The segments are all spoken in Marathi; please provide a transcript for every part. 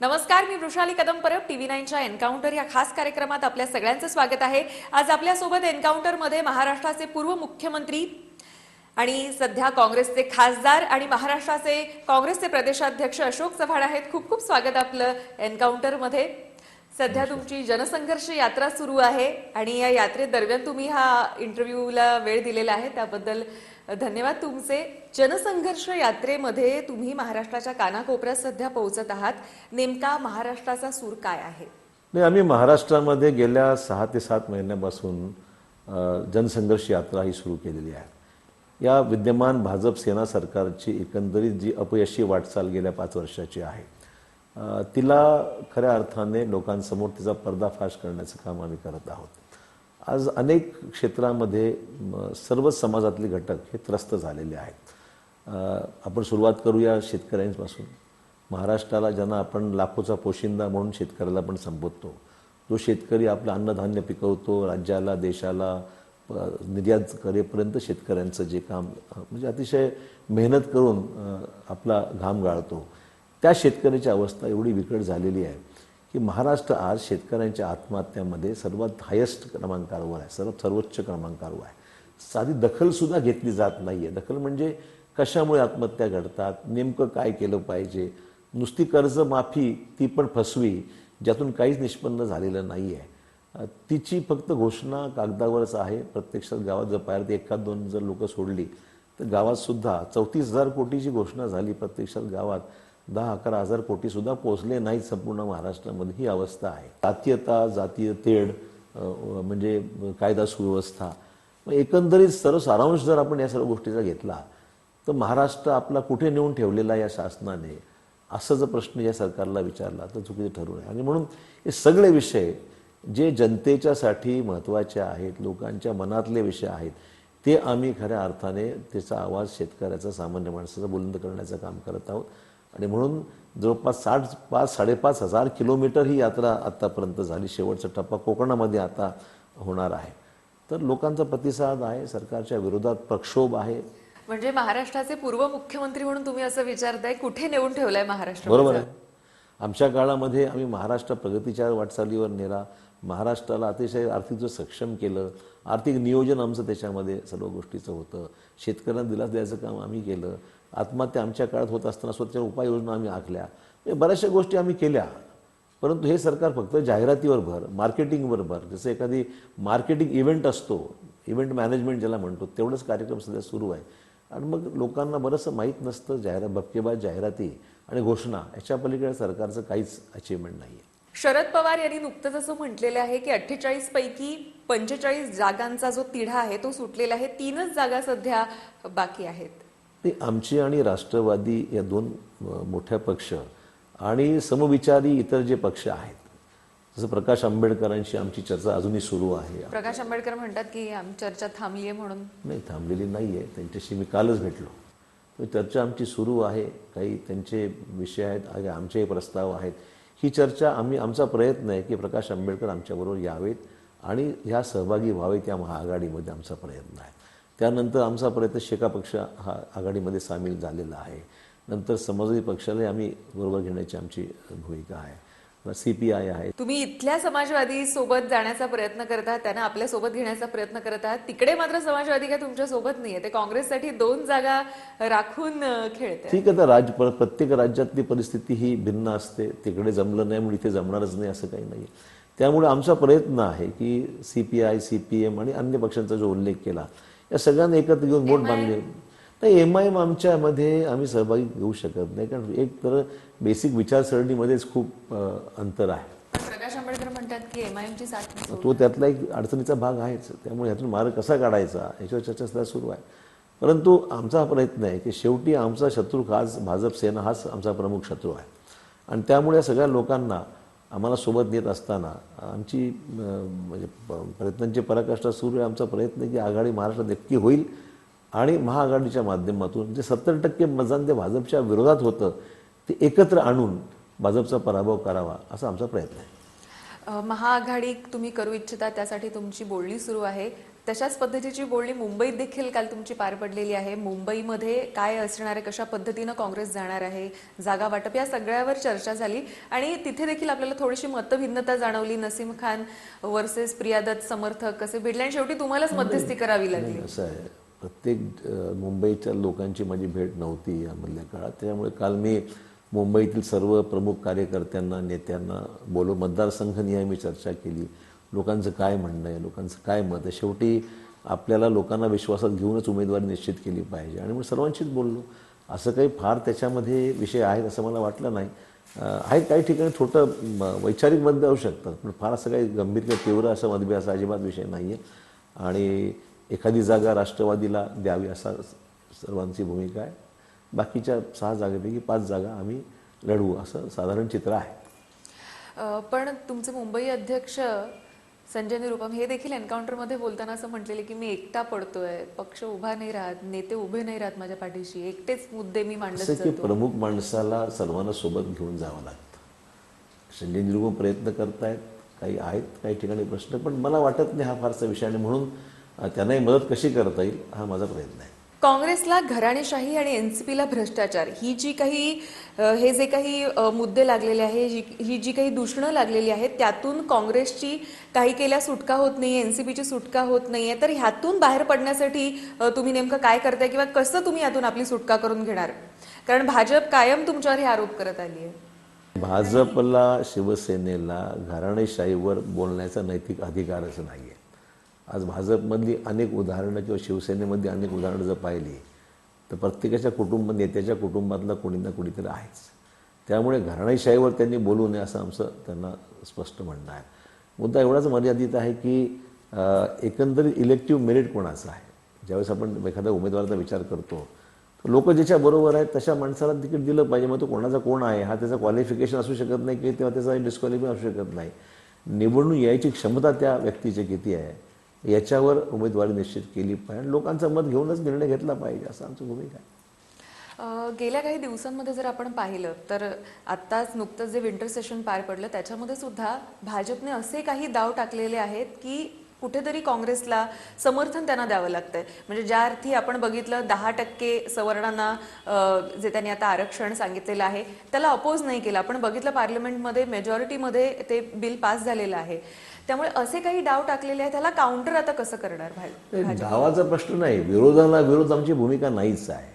नमस्कार मी वृषाली कदम परब टीव्ही नाईनच्या एन्काउंटर या खास कार्यक्रमात आपल्या सगळ्यांचं स्वागत आहे. आज आपल्यासोबत एन्काउंटरमध्ये महाराष्ट्राचे पूर्व मुख्यमंत्री आणि सध्या काँग्रेसचे खासदार आणि महाराष्ट्राचे काँग्रेसचे प्रदेशाध्यक्ष अशोक चव्हाण आहेत. खूप खूप स्वागत आपलं एन्काउंटरमध्ये सध्या तुमची जनसंघर्ष यात्रा सुरू आहे आणि या यात्रेदरम्यान तुम्ही हा इंटरव्ह्यूला वेळ दिलेला आहे. त्याबद्दल धन्यवाद तुमचे. जनसंघर्ष यात्रेमध्ये तुम्ही महाराष्ट्राच्या कानाकोपऱ्यात सध्या पोहोचत आहात. नेमका महाराष्ट्राचा सूर काय आहे? नाही आम्ही महाराष्ट्रामध्ये गेल्या सहा ते सात महिन्यापासून जनसंघर्ष यात्रा ही सुरू केलेली आहे. या विद्यमान भाजप सेना सरकारची एकंदरीत जी अपयशी वाटचाल गेल्या पाच वर्षाची आहे तिला खऱ्या अर्थाने लोकांसमोर तिचा पर्दाफाश करण्याचं काम आम्ही करत आहोत. आज अनेक क्षेत्रामध्ये सर्वच सर्व समाजातले घटक हे त्रस्त झालेले आहेत. आपण सुरुवात करूया शेतकऱ्यांपासून. महाराष्ट्राला ज्यांना आपण लाखोचा पोशिंदा म्हणून शेतकऱ्याला पण संबोधतो जो शेतकरी आपलं अन्नधान्य पिकवतो राज्याला देशाला निर्यात करेपर्यंत शेतकऱ्यांचं जे काम म्हणजे अतिशय मेहनत करून आपला घाम गाळतो. त्या शेतकऱ्याची अवस्था एवढी बिकट झालेली आहे. की महाराष्ट्र आज शेतकऱ्यांच्या आत्महत्यामध्ये सर्वात हायेस्ट क्रमांकावर आहे सर्वात सर्वोच्च क्रमांकावर आहे. साधी दखलसुद्धा घेतली जात नाही आहे दखल म्हणजे कशामुळे आत्महत्या घडतात नेमकं काय केलं पाहिजे नुसती कर्जमाफी ती पण फसवी ज्यातून काहीच निष्पन्न झालेलं नाही आहे तिची फक्त घोषणा कागदावरच आहे. प्रत्यक्षात गावात जर पाहिलं तर एखाद दोन जर लोक सोडली तर गावात सुद्धा चौतीस हजार कोटीची घोषणा झाली प्रत्यक्षात गावात. दहा अकरा हजार कोटी सुद्धा पोहोचले नाहीत संपूर्ण महाराष्ट्रामध्ये. ही अवस्था आहे. जातीयता जातीय तेढ म्हणजे कायदा सुव्यवस्था. मग एकंदरीत सर्व सारांश जर आपण या सर्व गोष्टीचा घेतला तर महाराष्ट्र आपला कुठे नेऊन ठेवलेला या शासनाने? असा जर प्रश्न या सरकारला विचारला तर चुकीचं ठरू नये. आणि म्हणून हे सगळे विषय जे जनतेच्यासाठी महत्त्वाचे आहेत लोकांच्या मनातले विषय आहेत ते आम्ही खऱ्या अर्थाने त्याचा आवाज शेतकऱ्याचा सामान्य माणसाचा बुलंद करण्याचं काम करत आहोत. आणि म्हणून जवळपास साठ पाच साडेपाच हजार किलोमीटर ही यात्रा आत्तापर्यंत झाली. शेवटचा टप्पा कोकणामध्ये आता होणार आहे. तर लोकांचा प्रतिसाद आहे सरकारच्या विरोधात प्रक्षोभ आहे. म्हणजे महाराष्ट्राचे पूर्व मुख्यमंत्री म्हणून तुम्ही असं विचारताय कुठे नेऊन ठेवलाय महाराष्ट्र बरोबर आहे. आमच्या काळामध्ये आम्ही महाराष्ट्र प्रगतीच्या वाटचालीवर नेला. महाराष्ट्राला अतिशय आर्थिक जो सक्षम केलं आर्थिक नियोजन आमचं त्याच्यामध्ये सर्व गोष्टीचं होतं. शेतकऱ्यांना दिलास द्यायचं काम आम्ही केलं. आत्महत्या आमच्या काळात होत असताना स्वतःच्या उपाययोजना आम्ही आखल्या. म्हणजे बऱ्याचशा गोष्टी आम्ही केल्या. परंतु हे सरकार फक्त जाहिरातीवर भर मार्केटिंगवर भर. जसं एखादी मार्केटिंग इव्हेंट असतो इव्हेंट मॅनेजमेंट ज्याला म्हणतो तेवढंच कार्यक्रम सध्या सुरू आहे. आणि मग लोकांना बरंचसं माहीत नसतं जाहिरात भपकेबाज जाहिराती आणि घोषणा याच्या पलीकडे सरकारचं काहीच अचिव्हमेंट नाही आहे शरद पवार यांनी नुकतंच असं म्हटलेलं आहे की अठ्ठेचाळीस पैकी पंचेचाळीस जागांचा जो तिढा आहे तो सुटलेला आहे. तीनच जागा सध्या बाकी आहेत. ते आमची आणि राष्ट्रवादी या दोन मोठ्या पक्ष आणि समविचारी इतर जे पक्ष आहेत जसं प्रकाश आंबेडकरांशी आमची चर्चा अजूनही सुरू आहे. प्रकाश आंबेडकर म्हणतात की आम चर्चा थांबली आहे म्हणून. नाही थांबलेली नाही आहे त्यांच्याशी मी कालच भेटलो. चर्चा आमची सुरू आहे. काही त्यांचे विषय आहेत आमचेही प्रस्ताव आहेत. ही चर्चा आम्ही आमचा प्रयत्न आहे की प्रकाश आंबेडकर आमच्याबरोबर यावेत आणि ह्या सहभागी व्हावेत या महाआघाडीमध्ये आमचा प्रयत्न आहे. त्यानंतर आमचा प्रयत्न शेका पक्ष हा आघाडीमध्ये सामील झालेला आहे. नंतर समाजवादी पक्षालाही आम्ही बरोबर घेण्याची आमची भूमिका आहे. सी पी आय आहे. तुम्ही इथल्या समाजवादी सोबत जाण्याचा प्रयत्न करत आहात त्यांना आपल्यासोबत घेण्याचा प्रयत्न करत. आहात तिकडे मात्र समाजवादी काय तुमच्यासोबत नाहीये. ते काँग्रेससाठी दोन जागा राखून खेळते ठीक आहे तर राज प्र- प्रत्येक राज्यातली परिस्थिती ही भिन्न असते. तिकडे जमलं नाही म्हणून इथे जमणारच नाही असं काही नाही त्यामुळे आमचा प्रयत्न आहे की C P I C P M आणि अन्य पक्षांचा जो उल्लेख केला या सगळ्यांना एकत्र घेऊन वोट बांधले. नाही एम आय एम आमच्यामध्ये आम्ही सहभागी घेऊ शकत नाही. कारण एक तर बेसिक विचारसरणीमध्येच खूप अंतर आहे. प्रकाश आंबेडकर म्हणतात की एमआयएमची साथ नसून तो त्यातला एक अडचणीचा भाग आहेच. त्यामुळे ह्यातून मार्ग कसा काढायचा? याच्यावर चर्चा सध्या सुरू आहे. परंतु आमचा हा प्रयत्न आहे की शेवटी आमचा शत्रू खास भाजप सेना हाच आमचा प्रमुख शत्रू आहे. आणि त्यामुळे या सगळ्या लोकांना आम्हाला सोबत नेत असताना आमची म्हणजे प- प्रयत्नांची पराकाष्ठा सुरू आहे. आमचा प्रयत्न की आघाडी महाराष्ट्रात नक्की होईल. आणि महाआघाडीच्या माध्यमातून जे सत्तर टक्के मतदान ते भाजपच्या विरोधात होतं ते एकत्र आणून भाजपचा पराभव करावा असा आमचा प्रयत्न आहे. महाआघाडी तुम्ही करू इच्छिता त्यासाठी तुमची बोलणी सुरू आहे. तशाच पद्धतीची बोलणी मुंबईत देखील काल तुमची पार पडलेली आहे. मुंबईमध्ये काय असणार आहे कशा पद्धतीनं काँग्रेस जाणार आहे जागा वाटप या सगळ्यावर चर्चा झाली. आणि तिथे देखील आपल्याला थोडीशी मतभिन्नता जाणवली. नसीम खान वर्सेस प्रियादत समर्थक कसे भिडले आणि शेवटी तुम्हालाच मध्यस्थी करावी लागली. असं आहे. प्रत्येक मुंबईच्या लोकांची माझी भेट नव्हती यामधल्या काळात. त्यामुळे काल मी मुंबईतील सर्व प्रमुख कार्यकर्त्यांना नेत्यांना बोलू मतदारसंघनिहाय मी चर्चा केली. लोकांचं काय म्हणणं आहे लोकांचं काय मत आहे? शेवटी आपल्याला लोकांना विश्वासात घेऊनच उमेदवारी निश्चित केली पाहिजे. आणि मग सर्वांशीच बोललो असं काही फार त्याच्यामध्ये विषय आहेत असं मला वाटलं नाही. आहे काही ठिकाणी थोडं वैचारिक मत असू शकतात पण फार असं काही गंभीर किंवा तीव्र असं मतभेद असा अजिबात विषय नाही आहे आणि एखादी जागा राष्ट्रवादीला द्यावी असा सर्वांची भूमिका आहे. बाकीच्या सहा जागेपैकी पाच जागा आम्ही लढवू असं साधारण चित्र आहे. पण तुमचे मुंबई अध्यक्ष संजय निरुपम हे देखील एन्काउंटरमध्ये बोलताना असं म्हटलेले की मी एकटा पडतोय पक्ष उभा नाही राहत नेते उभे नाही राहत माझ्या पाठीशी. एकटेच मुद्दे मी मांडत असं की जातो. प्रमुख माणसाला सर्वांना सोबत घेऊन जावं लागतं. संजय निरुपम प्रयत्न करतायत काही आहेत काही ठिकाणी प्रश्न पण मला वाटत नाही हा फारसा विषय आणि म्हणून त्यांनाही मदत कशी करता येईल हा माझा प्रयत्न आहे. काँग्रेसला घराणेशाही आणि एनसीपीला भ्रष्टाचार ही जी काही हे जे काही मुद्दे लागलेले आहे जी- ही जी काही दूषणं लागलेली आहेत त्यातून काँग्रेसची काही केल्या सुटका होत नाहीये एनसीपीची सुटका होत नाहीये तर ह्यातून बाहेर पडण्यासाठी तुम्ही नेमकं काय करताय किंवा कसं तुम्ही यातून आपली सुटका करून घेणार? कारण भाजप कायम तुमच्यावर हे आरोप करत आली आहे भाजपला शिवसेनेला घराणेशाहीवर बोलण्याचा नैतिक अधिकारच नाही आज भाजपमधली अनेक उदाहरणं किंवा शिवसेनेमधली अनेक उदाहरणं जर पाहिली तर प्रत्येकाच्या कुटुंब नेत्याच्या कुटुंबातला कोणी ना कोणीतरी आहेच. त्यामुळे घराणेशाहीवर त्यांनी बोलू नये असं आमचं त्यांना स्पष्ट म्हणणं आहे. मुद्दा एवढाच मर्यादित आहे की एकंदरीत इलेक्टिव्ह मेरिट कोणाचं आहे? ज्यावेळेस आपण एखाद्या उमेदवाराचा विचार करतो लोक ज्याच्या बरोबर आहेत तशा माणसाला तिकीट दिलं पाहिजे मग तो कोणाचा कोण आहे? हा त्याचा क्वालिफिकेशन असू शकत नाही की तेव्हा त्याचा डिस्क्वालिफिकेशन असू शकत नाही. निवडणूक यायची क्षमता त्या व्यक्तीची किती आहे? याच्यावर उमेदवारी निश्चित केली पाहिजे लोकांचं मत घेऊनच निर्णय घेतला पाहिजे असं आमची भूमिका आहे. गेल्या काही दिवसांमध्ये जर आपण पाहिलं तर आत्ताच नुकतंच जे विंटर सेशन पार पडलं त्याच्यामध्ये सुद्धा भाजपने असे काही दाव टाकलेले आहेत की कुठेतरी काँग्रेसला समर्थन त्यांना द्यावं लागतंय. म्हणजे ज्या अर्थी आपण बघितलं दहा टक्के सवर्णांना जे त्यांनी आता आरक्षण सांगितलेलं आहे त्याला अपोज नाही केलं. आपण बघितलं पार्लमेंटमध्ये मेजॉरिटीमध्ये ते बिल पास झालेलं आहे. त्यामुळे असे काही डाव टाकलेले आहेत त्याला काउंटर आता कसं करणार भाई? गावाचा प्रश्न नाही विरोधाला विरोध आमची भूमिका नाहीच आहे.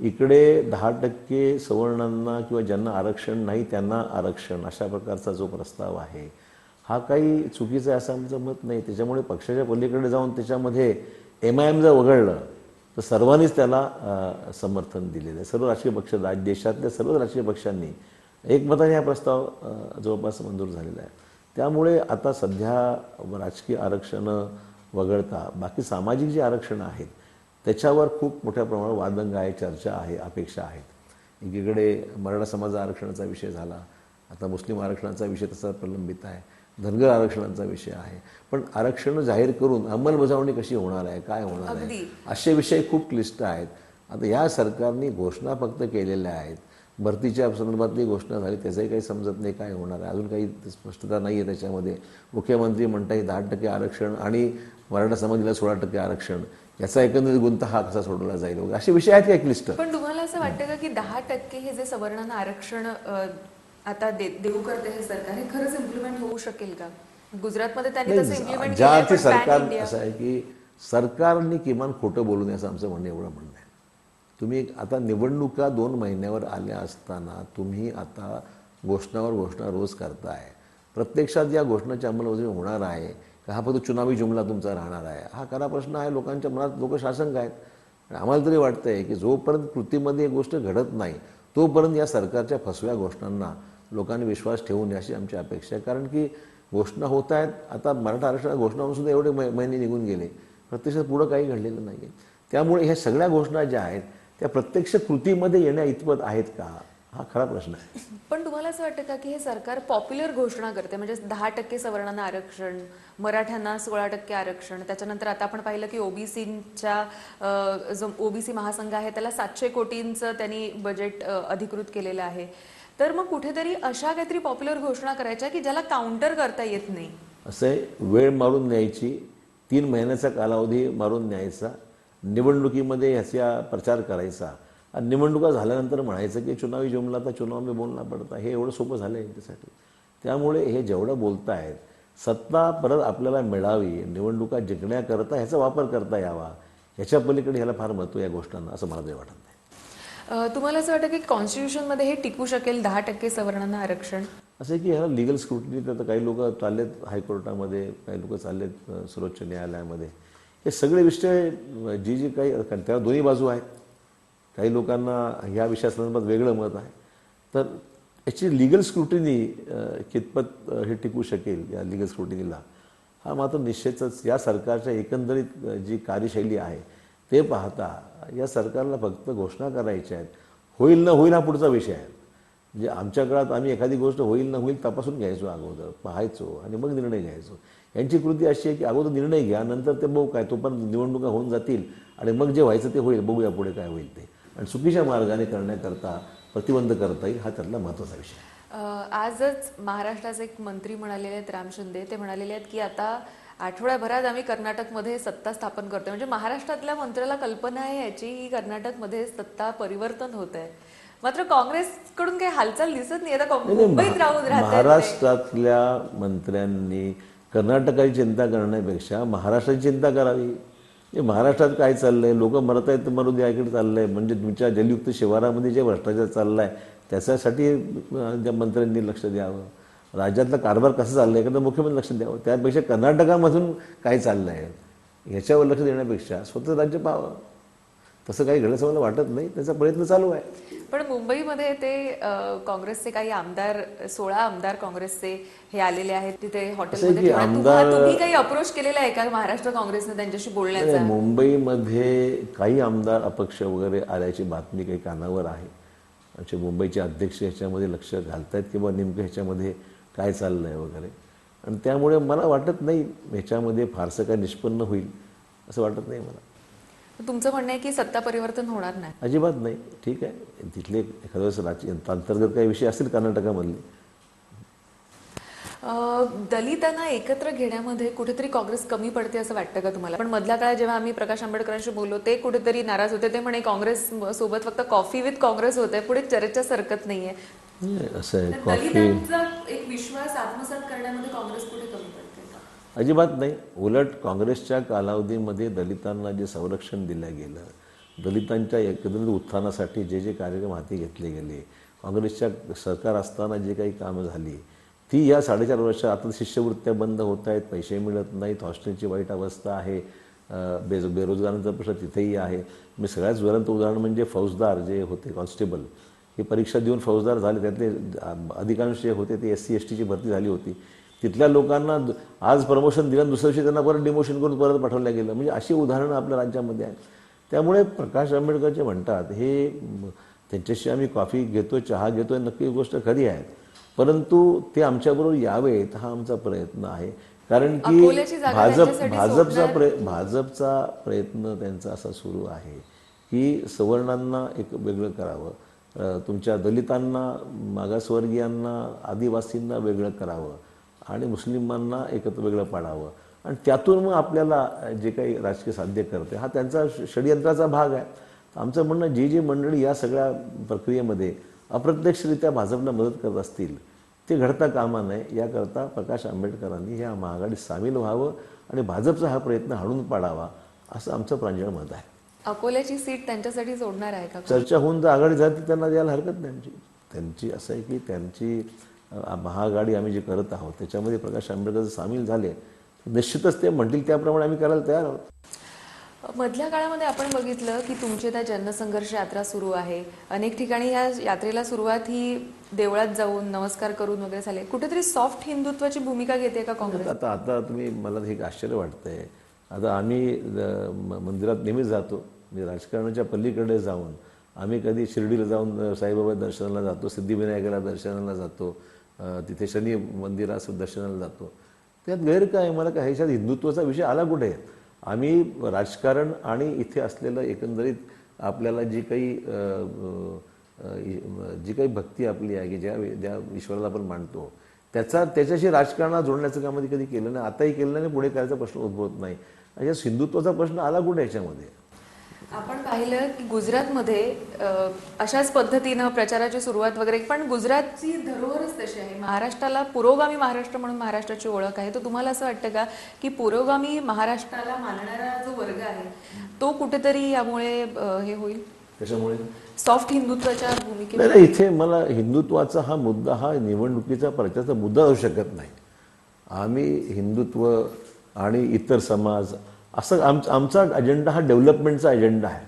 इकडे दहा टक्के सवर्णांना किंवा ज्यांना आरक्षण नाही त्यांना आरक्षण अशा प्रकारचा जो प्रस्ताव आहे हा काही चुकीचा आहे असं आमचं मत नाही. त्याच्यामुळे पक्षाच्या पलीकडे जाऊन त्याच्यामध्ये एम आय एम जर वगळलं तर सर्वांनीच त्याला समर्थन दिलेलं आहे. सर्व राजकीय पक्ष देशातल्या सर्व राजकीय पक्षांनी एकमताने हा प्रस्ताव जवळपास मंजूर झालेला आहे. त्यामुळे आता सध्या राजकीय आरक्षणं वगळता बाकी सामाजिक जी आरक्षणं आहेत त्याच्यावर खूप मोठ्या प्रमाणावर वादंग आहे चर्चा आहे अपेक्षा आहेत. एकीकडे मराठा समाज आरक्षणाचा विषय झाला आता मुस्लिम आरक्षणाचा विषय तसा प्रलंबित आहे धनगर आरक्षणाचा विषय आहे. पण आरक्षण जाहीर करून अंमलबजावणी कशी होणार आहे काय होणार आहे. असे विषय खूप क्लिष्ट आहेत. आता या सरकारने घोषणा फक्त केलेल्या आहेत भरतीच्या संदर्भातली घोषणा झाली त्याचंही काही समजत नाही काय होणार आहे. अजून काही स्पष्टता नाही आहे त्याच्यामध्ये. मुख्यमंत्री म्हणताय दहा टक्के आरक्षण आणि मराठा समाजाला सोळा टक्के आरक्षण. याचा एकंदरीत गुंता हा कसा सोडवला जाईल? वगैरे असे विषय आहेत काय क्लिष्ट पण तुम्हाला असं वाटतं का की दहा टक्के हे जे सवर्णांना आरक्षण आता देऊ करते हे सरकार हे खरंच इम्प्लिमेंट होऊ शकेल का? गुजरातमध्ये त्यांनी तसं इम्प्लिमेंट ज्या सरकार असं आहे की सरकारने किमान खोटं बोलू नये असं आमचं म्हणणं एवढं म्हणणं आहे. तुम्ही एक- आता निवडणुका दोन महिन्यावर आल्या असताना तुम्ही आता घोषणावर घोषणा रोज करताय. प्रत्यक्षात या घोषणाची अंमलबजावणी होणार आहे का? हा फक्त चुनावी जुमला तुमचा राहणार आहे. हा खरा प्रश्न आहे. लोकांच्या मनात लोक शासक आहेत. आम्हाला तरी वाटतं आहे की जोपर्यंत कृतीमध्ये एक गोष्ट घडत नाही तोपर्यंत या सरकारच्या फसव्या घोषणांना लोकांनी विश्वास ठेवून अशी आमची अपेक्षा आहे. कारण की घोषणा होत आहेत. आता मराठा आरक्षणात घोषणासुद्धा एवढे महिने निघून गेले. प्रत्यक्षात पुढं काही घडलेलं नाही आहे त्यामुळे ह्या सगळ्या घोषणा ज्या आहेत त्या प्रत्यक्ष कृतीमध्ये येण्या इतपत आहेत का? हा खरा प्रश्न आहे. पण तुम्हाला असं वाटतं का की हे सरकार पॉप्युलर घोषणा करते? म्हणजे दहा टक्के सवर्णांना आरक्षण मराठ्यांना सोळा टक्के आरक्षण त्याच्यानंतर आता आपण पाहिलं की ओबीसीच्या जो ओबीसी महासंघ आहे त्याला सातशे कोटींचं त्यांनी बजेट अधिकृत केलेलं आहे. तर मग कुठेतरी अशा काहीतरी पॉप्युलर घोषणा करायच्या की ज्याला काउंटर करता येत नाही? असं वेळ मारून न्यायची तीन महिन्याचा कालावधी मारून न्यायचा निवडणुकीमध्ये ह्याचा प्रचार करायचा. आणि निवडणुका झाल्यानंतर म्हणायचं की चुनावी जुमला तर चुनाव मी बोलना पडता. हे एवढं सोपं झालं आहे यांच्यासाठी. त्यामुळे हे जेवढं बोलतायत सत्ता परत आपल्याला मिळावी निवडणुका जिंकण्याकरता ह्याचा वापर करता यावा ह्याच्या पलीकडे ह्याला फार महत्त्व या गोष्टांना असं मला तरी वाटत नाही. तुम्हाला असं वाटतं की कॉन्स्टिट्यूशनमध्ये हे टिकू शकेल दहा टक्के सवर्णांना आरक्षण? असं आहे की ह्याला लिगल स्क्रुटनी तर काही लोक चाललेत हायकोर्टामध्ये काही लोक चाललेत सर्वोच्च न्यायालयामध्ये. हे सगळे विषय जी जी काही कारण त्याला दोन्ही बाजू आहेत. काही लोकांना ह्या विषयासंदर्भात वेगळं मत आहे. तर याची लिगल स्क्रुटिनी कितपत हे टिकू शकेल या लिगल स्क्रुटिनीला हा मात्र निश्चितच या सरकारच्या एकंदरीत जी कार्यशैली आहे ते पाहता या सरकारला फक्त घोषणा करायच्या आहेत. होईल न होईल हा पुढचा विषय आहे. म्हणजे आमच्या काळात आम्ही एखादी गोष्ट होईल न होईल तपासून घ्यायचो अगोदर पाहायचो आणि मग निर्णय घ्यायचो. यांची कृती अशी आहे की अगोदर निर्णय घ्या नंतर ते बघू काय तो पण निवडणुका होऊन जातील आणि मग जे व्हायचं ते होईल बघूया पुढे काय होईल ते. आणि चुकीच्या मार्गाने करण्याकरता प्रतिबंध करता येईल हा त्यातला महत्त्वाचा विषय आजच महाराष्ट्राचे एक मंत्री म्हणालेले आहेत राम शिंदे. ते म्हणालेले आहेत की आता आठवड्याभरात आम्ही कर्नाटकमध्ये सत्ता स्थापन करतोय. म्हणजे महाराष्ट्रातल्या मंत्र्याला कल्पना आहे याची की कर्नाटकमध्ये सत्ता परिवर्तन होत आहे. मात्र काँग्रेसकडून काही हालचाल दिसत नाही. आता मुंबईत राहून महाराष्ट्रातल्या मंत्र्यांनी कर्नाटकाची चिंता करण्यापेक्षा महाराष्ट्राची चिंता करावी. हे महाराष्ट्रात काय चाललं आहे लोकं मरत आहेत तर मरू द्या इकडे चाललंय. म्हणजे तुमच्या जलयुक्त शिवारामध्ये जे भ्रष्टाचार चालला आहे त्याच्यासाठी त्या मंत्र्यांनी लक्ष द्यावं. राज्यातला कारभार कसा आहे एखादं मुख्यमंत्री लक्ष द्यावं. त्यापेक्षा कर्नाटकामधून काय चाललं आहे ह्याच्यावर लक्ष देण्यापेक्षा स्वतः राज्य पाहावं. तसं काही घडल्याचं मला वाटत नाही. त्याचा प्रयत्न चालू आहे. पण मुंबईमध्ये ते काँग्रेसचे काही आमदार सोळा आमदार काँग्रेसचे हे आलेले आहेत. तिथे हॉटेलमध्ये. आमदार- तुम्हा- काही अप्रोच केलेला आहे का महाराष्ट्र काँग्रेसने त्यांच्याशी बोलण्याचा? मुंबईमध्ये काही आमदार अपक्ष वगैरे आल्याची बातमी काही कानावर आहे. म्हणजे मुंबईचे अध्यक्ष ह्याच्यामध्ये लक्ष घालतायत किंवा नेमकं ह्याच्यामध्ये काय चाललं आहे वगैरे. आणि त्यामुळे मला वाटत नाही ह्याच्यामध्ये फारसं काय निष्पन्न होईल असं वाटत नाही मला. तुमचं म्हणणं आहे की सत्ता परिवर्तन होणार नाही. अजिबात नाही. ठीक आहे. तिथले एखाद्या वेळेस राज्य अंतर्गत काही विषय असतील कर्नाटकामधले. दलितांना एकत्र घेण्यामध्ये कुठेतरी काँग्रेस कमी पडते असं वाटतं का तुम्हाला? पण मधल्या काळात जेव्हा आम्ही प्रकाश आंबेडकरांशी बोललो ते कुठेतरी नाराज होते. ते म्हणे काँग्रेस सोबत फक्त कॉफी विथ काँग्रेस होते पुढे चर्चा सरकत नाहीये. नाही, असं आहे. कॉफी एक विश्वास आत्मसात करण्यामध्ये काँग्रेस कुठे कमी पडते? अजिबात नाही. उलट काँग्रेसच्या कालावधीमध्ये दलितांना जे संरक्षण दिलं गेलं दलितांच्या एकंदरीत उत्थानासाठी जे जे कार्यक्रम हाती घेतले गेले काँग्रेसच्या सरकार असताना जे काही कामं झाली ती या साडेचार वर्षात आता शिष्यवृत्त्या बंद होत आहेत पैसे मिळत नाहीत हॉस्टेलची वाईट अवस्था आहे बेज बेरोजगारांचा प्रश्न तिथेही आहे. मी सगळ्यात ज्वलंत उदाहरण म्हणजे फौजदार जे होते कॉन्स्टेबल ही परीक्षा देऊन फौजदार झाले त्यातले अधिकांश जे होते ते एस सी एस टीची भरती झाली होती. तिथल्या लोकांना आज प्रमोशन दिलं दुसऱ्या दिवशी त्यांना परत डिमोशन करून परत पाठवलं गेलं. म्हणजे अशी उदाहरणं आपल्या राज्यामध्ये आहेत. त्यामुळे प्रकाश आंबेडकर जे म्हणतात हे त्यांच्याशी आम्ही कॉफी घेतो चहा घेतोय नक्की गोष्ट खरी आहे. परंतु ते आमच्याबरोबर यावेत हा आमचा प्रयत्न आहे. कारण की भाजप भाजपचा प्रय भाजपचा प्रयत्न त्यांचा असा सुरू आहे की सवर्णांना एक वेगळं करावं. तुमच्या दलितांना मागासवर्गीयांना आदिवासींना वेगळं करावं. आणि मुस्लिमांना एकत्र वेगळं पाडावं. आणि त्यातून मग आपल्याला जे काही राजकीय साध्य करते हा त्यांचा षडयंत्राचा भाग आहे. आमचं म्हणणं जी जी मंडळी या सगळ्या प्रक्रियेमध्ये अप्रत्यक्षरित्या भाजपला मदत करत असतील ते घडता कामा नये. याकरता प्रकाश आंबेडकरांनी या महाआघाडीत सामील व्हावं आणि भाजपचा हा प्रयत्न हाणून पाडावा असं आमचं प्रांजळ मत आहे. अकोल्याची सीट त्यांच्यासाठी सोडणार आहे का? चर्चा होऊन जर आघाडी झाली तर त्यांना द्यायला हरकत नाही त्यांची असं आहे की त्यांची महाआघाडी आम्ही जे करत आहोत त्याच्यामध्ये प्रकाश आंबेडकर जर सामील झाले निश्चितच ते म्हणतील त्याप्रमाणे आम्ही करायला तयार आहोत. मधल्या काळामध्ये आपण बघितलं की तुमची त्या जनसंघर्ष यात्रा सुरू आहे. अनेक ठिकाणी या यात्रेला सुरुवात ही देवळात जाऊन नमस्कार करून वगैरे झाले. कुठेतरी सॉफ्ट हिंदुत्वाची भूमिका घेते का काँग्रेस? आता आता तुम्ही मला हे एक आश्चर्य वाटतंय. आता आम्ही मंदिरात नेहमीच जातो. म्हणजे राजकारणाच्या पलीकडे जाऊन आम्ही कधी शिर्डीला जाऊन साईबाबा दर्शनाला जातो सिद्धिविनायकाला दर्शनाला जातो. तिथे शनी मंदिरात दर्शनाला जातो. त्यात गैर काय मला काय ह्याच्यात हिंदुत्वाचा विषय आला कुठे? आम्ही राजकारण आणि इथे असलेलं एकंदरीत आपल्याला जी काही जी काही भक्ती आपली आहे की ज्या ज्या ईश्वराला आपण मानतो त्याचा त्याच्याशी राजकारणात जोडण्याचं कामामध्ये कधी केलं नाही. आताही केलं नाही पुढे करायचा प्रश्न उद्भवत नाही. या हिंदुत्वाचा प्रश्न आला कुठे याच्यामध्ये आपण पाहिलं की गुजरातमध्ये अशाच पद्धतीनं प्रचाराची सुरुवात वगैरे पण गुजरातची धरोहरच तशी आहे. महाराष्ट्राला पुरोगामी महाराष्ट्र म्हणून महाराष्ट्राची ओळख आहे. तर तुम्हाला असं वाटतं का की पुरोगामी महाराष्ट्राला मानणारा जो वर्ग आहे तो कुठेतरी यामुळे हे होईल? त्याच्यामुळे सॉफ्ट हिंदुत्वाच्या भूमिके नाही नाही इथे मला हिंदुत्वाचा हा मुद्दा हा निवडणुकीचा प्रचाराचा मुद्दा असू शकत नाही. आम्ही हिंदुत्व आणि इतर समाज असं आम आमचा अजेंडा हा डेव्हलपमेंटचा अजेंडा आहे.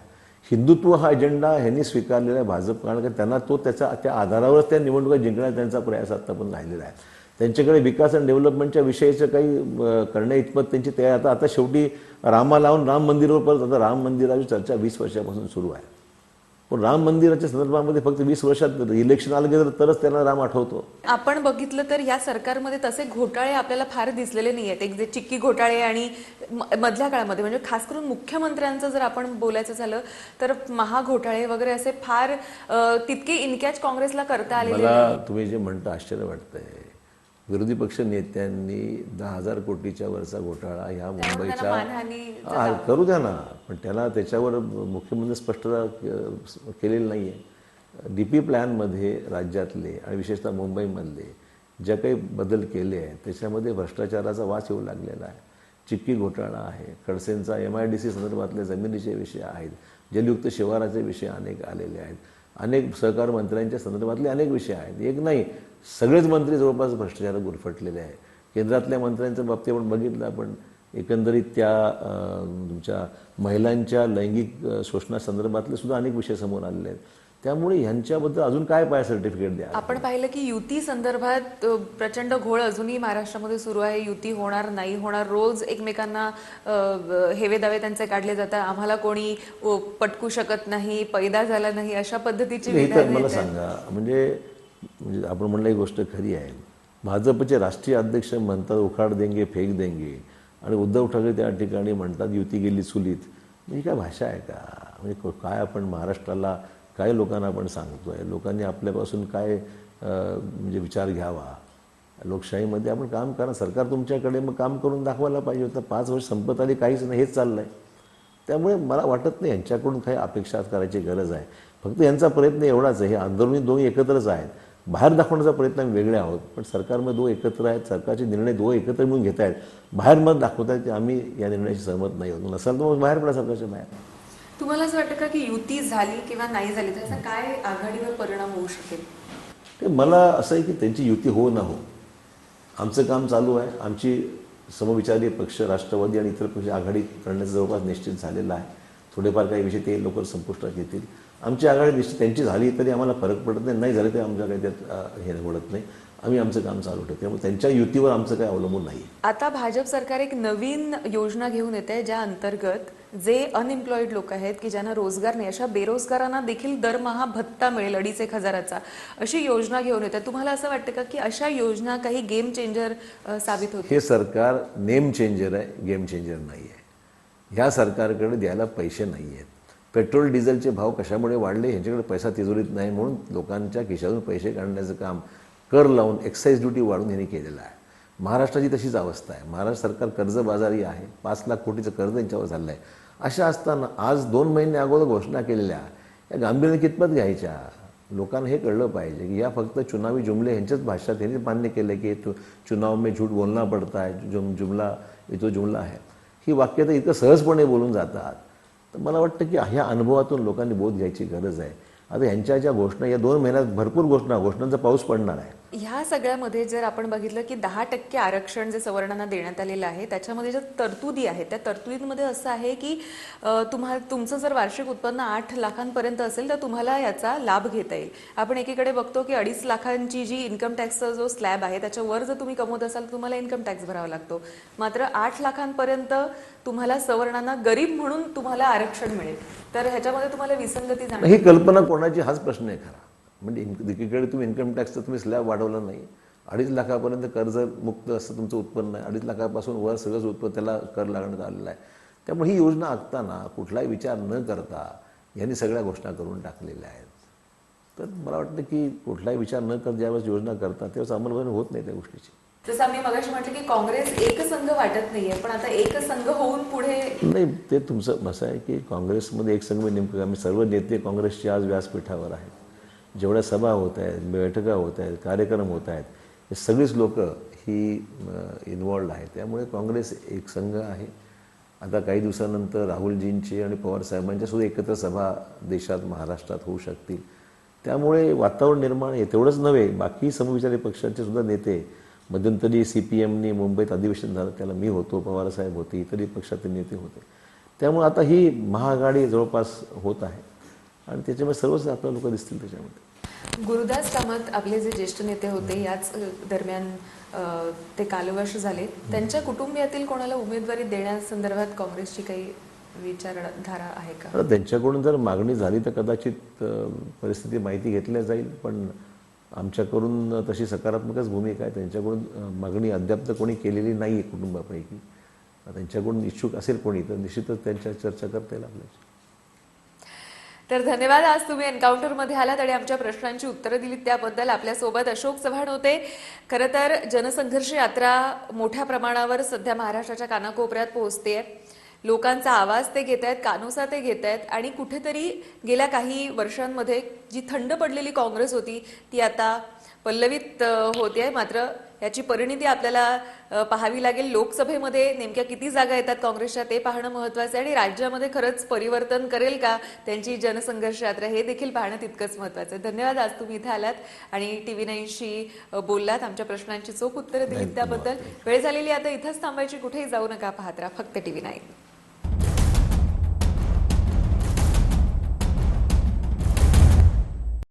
हिंदुत्व हा अजेंडा ह्यांनी स्वीकारलेला आहे भाजप कारण का त्यांना तो त्याचा त्या आधारावरच त्या निवडणुका जिंकण्याचा त्यांचा प्रयास आता पण राहिलेला आहे. त्यांच्याकडे विकास आणि डेव्हलपमेंटच्या विषयीचं काही अं, करण्या इतपत त्यांची तयार. आता आता शेवटी रामा लावून राम मंदिरावर परत आता राम मंदिराची चर्चा वीस वर्षापासून सुरू आहे. पण राम मंदिराच्या संदर्भामध्ये फक्त वीस वर्षात इलेक्शन आलं गेलं तरच त्यांना राम आठवतो. आपण बघितलं तर या सरकारमध्ये तसे घोटाळे आपल्याला फार दिसलेले नाही आहेत. एक जे चिक्की घोटाळे आणि मधल्या काळामध्ये म्हणजे खास करून मुख्यमंत्र्यांचं जर आपण बोलायचं झालं तर महाघोटाळे वगैरे असे फार तितके इनकॅच काँग्रेसला करता आलेले मला तुम्ही जे म्हणता आश्चर्य वाटतंय. विरोधी पक्ष नेत्यांनी दहा हजार कोटीच्या वरचा घोटाळा ह्या मुंबईच्या करू द्या ना. पण त्याला त्याच्यावर मुख्यमंत्री स्पष्टता केलेली नाही आहे डी पी प्लॅनमध्ये राज्यातले आणि विशेषतः मुंबईमधले ज्या काही बदल केले आहेत त्याच्यामध्ये भ्रष्टाचाराचा वास येऊ लागलेला आहे. चिक्की घोटाळा आहे. खडसेंचा एम आय डी सी संदर्भातले जमिनीचे विषय आहेत. जलयुक्त शिवाराचे विषय अनेक आलेले आहेत. अनेक सहकार मंत्र्यांच्या संदर्भातले अनेक विषय आहेत. एक नाही सगळेच मंत्री जवळपास भ्रष्टाचारात गुरफटलेले आहे केंद्रातल्या मंत्र्यांच्या बाबतीत आपण बघितलं आपण एकंदरीत त्या तुमच्या महिलांच्या लैंगिक शोषणासंदर्भातले सुद्धा अनेक विषय समोर आलेले आहेत. त्यामुळे ह्यांच्याबद्दल अजून काय पाय सर्टिफिकेट द्या? आपण पाहिलं की युती संदर्भात प्रचंड घोळ अजूनही महाराष्ट्रामध्ये सुरू आहे. युती होणार नाही होणार रोज एकमेकांना हेवे दावे त्यांचे काढले जातात. आम्हाला कोणी पटकू शकत नाही पैदा झाला नाही अशा पद्धतीची मला. सांगा म्हणजे म्हणजे आपण म्हणलं ही गोष्ट खरी आहे. भाजपचे राष्ट्रीय अध्यक्ष म्हणतात उखाड देंगे फेक देंगे. आणि उद्धव ठाकरे त्या ठिकाणी म्हणतात युती गेली चुलीत. म्हणजे काय भाषा आहे का? म्हणजे काय आपण महाराष्ट्राला काय लोकांना आपण सांगतो आहे लोकांनी आपल्यापासून काय म्हणजे विचार घ्यावा? लोकशाहीमध्ये आपण काम करा. सरकार तुमच्याकडे मग काम करून दाखवायला पाहिजे होतं. पाच वर्ष संपत आली काहीच नाही हेच चाललं आहे त्यामुळे मला वाटत नाही यांच्याकडून काही अपेक्षा करायची गरज आहे. फक्त यांचा प्रयत्न एवढाच आहे. हे आंदोलनी दोन एकत्रच आहेत. बाहेर दाखवण्याचा प्रयत्न आम्ही वेगळे आहोत. पण सरकारमध्ये दोन एकत्र आहेत. सरकारचे निर्णय दो एकत्र मिळून घेत आहेत बाहेर मत दाखवत आहेत की आम्ही या निर्णयाशी सहमत नाही होत नसाल तर मग बाहेर पडा सरकारच्या बाहेर. तुम्हाला असं वाटतं का की युती झाली किंवा नाही झाली त्याचा काय आघाडीवर परिणाम होऊ शकेल? ते मला असं आहे की त्यांची युती हो ना हो. आमचं काम चालू आहे. आमची समविचारी पक्ष राष्ट्रवादी आणि इतर पक्ष आघाडी करण्याचं जवळपास निश्चित झालेलं आहे. थोडेफार काही विषय ते लवकर संपुष्टात येतील. आमची आघाडी निश्चित त्यांची झाली तरी आम्हाला फरक पडत नाही. नाही झाली तरी आमच्या काही त्यात हे पडत नाही. आम्ही आमचं काम चालू ठेवतो. त्यामुळे त्यांच्या युतीवर आमचं काही अवलंबून नाही आता भाजप सरकार एक नवीन योजना घेऊन येते ज्या अंतर्गत जे अनएम्प्लॉईड लोक आहेत की ज्यांना रोजगार नाही अशा बेरोजगारांना देखील दरमहा भत्ता मिळेल अडीच एक हजाराचा. अशी योजना घेऊन येतात. तुम्हाला असं वाटतं का की अशा योजना काही गेम चेंजर साबित होते हे सरकार नेम चेंजर आहे गेम चेंजर नाही आहे ह्या सरकारकडे द्यायला पैसे नाही आहेत पेट्रोल डिझेलचे भाव कशामुळे वाढले ह्यांच्याकडे पैसा तिजोरीत नाही म्हणून लोकांच्या खिशातून पैसे काढण्याचं काम कर लावून एक्साईज ड्युटी वाढवून यांनी केलेलं आहे. महाराष्ट्राची तशीच अवस्था आहे. महाराष्ट्र सरकार कर्जबाजारी आहे. पाच लाख कोटीचं कर्ज यांच्यावर झालं आहे अशा असताना आज दोन महिने अगोदर घोषणा केलेल्या या गांभीर्याने कितपत घ्यायच्या? लोकांना हे कळलं पाहिजे की या फक्त चुनावी जुमले ह्यांच्याच भाषात ह्यांनी मान्य केलं की तु चुनाव में झूठ बोलना पडता है जुम जुमला इथं तो जुमला आहे ही वाक्य तर इतकं सहजपणे बोलून जातात. तर मला वाटतं की ह्या अनुभवातून लोकांनी बोध घ्यायची गरज आहे. आता ह्यांच्या ज्या घोषणा या दोन महिन्यात भरपूर घोषणा घोषणांचा पाऊस पडणार आहे. ह्या सगळ्यामध्ये जर आपण बघितलं की दहा टक्के आरक्षण जे सवर्णांना देण्यात आलेलं आहे त्याच्यामध्ये ज्या तरतुदी आहेत त्या तरतुदींमध्ये असं आहे की तुम्हा तुमचं जर वार्षिक उत्पन्न आठ लाखांपर्यंत असेल तर तुम्हाला याचा लाभ घेता येईल. आपण एकीकडे बघतो की अडीच लाखांची जी इन्कम टॅक्सचा जो स्लॅब आहे त्याच्यावर जर तुम्ही कमवत असाल तर तुम्हाला इन्कम टॅक्स भरावा लागतो. मात्र आठ लाखांपर्यंत तुम्हाला सवर्णांना गरीब म्हणून तुम्हाला आरक्षण मिळेल. तर ह्याच्यामध्ये तुम्हाला विसंगती जाणार ही कल्पना कोणाची? हाच प्रश्न आहे खरा. म्हणजे इन- एकीकडे तुम्ही इन्कम टॅक्सचं तुम्ही स्लॅब वाढवलं नाही. अडीच लाखापर्यंत कर्ज मुक्त असं तुमचं उत्पन्न आहे. अडीच लाखापासून वर सगळंच उत्पन्न त्याला कर लागण्यात आलेला आहे. त्यामुळे ही योजना आखताना कुठलाही विचार न करता यांनी सगळ्या घोषणा करून टाकलेल्या आहेत. तर मला वाटतं की कुठलाही विचार न कर ज्यावेळेस योजना करतात त्यावेळेस अंमलबजावणी होत नाही त्या गोष्टीची. जसं आम्ही मगाशी म्हटलं की काँग्रेस एक संघ वाटत नाहीये पण आता एक संघ होऊन पुढे नाही ते तुमचं असं आहे की काँग्रेसमध्ये एक संघ नेमकं आम्ही सर्व नेते काँग्रेसचे आज व्यासपीठावर आहेत. जेवढ्या सभा होत आहेत बैठका होत आहेत कार्यक्रम होत आहेत हे सगळीच लोक ही इन्वॉल्ड आहेत. त्यामुळे काँग्रेस एक संघ आहे. आता काही दिवसानंतर राहुलजींची आणि पवार साहेबांच्यासुद्धा एकत्र सभा देशात महाराष्ट्रात होऊ शकतील. त्यामुळे वातावरण निर्माण आहे तेवढंच नव्हे बाकी समविचारी पक्षांचे सुद्धा नेते मध्यंतरी सी पी एमनी मुंबईत अधिवेशन झालं त्याला मी होतो पवारसाहेब होते इतरही पक्षातील नेते होते. त्यामुळे आता ही महाआघाडी जवळपास होत आहे. आणि त्याच्यामुळे सर्वच आपल्या लोक दिसतील त्याच्यामध्ये. गुरुदास कामत आपले जे ज्येष्ठ नेते होते याच दरम्यान ते कालवश झाले. त्यांच्या कुटुंबियातील कोणाला उमेदवारी देण्यासंदर्भात काँग्रेसची काही विचारधारा आहे का? त्यांच्याकडून जर मागणी झाली तर कदाचित परिस्थिती माहिती घेतल्या जाईल पण आमच्याकडून तशी सकारात्मकच भूमिका आहे. त्यांच्याकडून मागणी अद्याप तर कोणी केलेली नाही आहे कुटुंबापैकी. त्यांच्याकडून इच्छुक असेल कोणी तर निश्चितच त्यांच्या चर्चा करता येईल आपल्याशी. तर धन्यवाद. आज तुम्ही एन्काउंटरमध्ये आलात आणि आमच्या प्रश्नांची उत्तरं दिलीत. त्याबद्दल आपल्यासोबत अशोक चव्हाण होते. खरं तर जनसंघर्ष यात्रा मोठ्या प्रमाणावर सध्या महाराष्ट्राच्या कानाकोपऱ्यात पोहोचते लोकांचा आवाज ते घेत आहेत कानोसा ते घेत आहेत आणि कुठेतरी गेल्या काही वर्षांमध्ये जी थंड पडलेली काँग्रेस होती ती आता पल्लवित होते मात्र याची परिणिती आपल्याला पाहावी लागेल. लोकसभेमध्ये नेमक्या किती जागा येतात काँग्रेसच्या ते पाहणं महत्वाचं आहे आणि राज्यामध्ये खरंच परिवर्तन करेल का त्यांची जनसंघर्ष यात्रा हे देखील पाहणं तितकंच महत्वाचं आहे. धन्यवाद. आज तुम्ही इथे आलात आणि टीव्ही नाईनशी बोललात. आमच्या प्रश्नांची चोख उत्तरं दिलीत त्याबद्दल. वेळ झालेली आता इथंच थांबायची. कुठेही जाऊ नका. पाहत राहा. फक्त टीव्ही नाईन.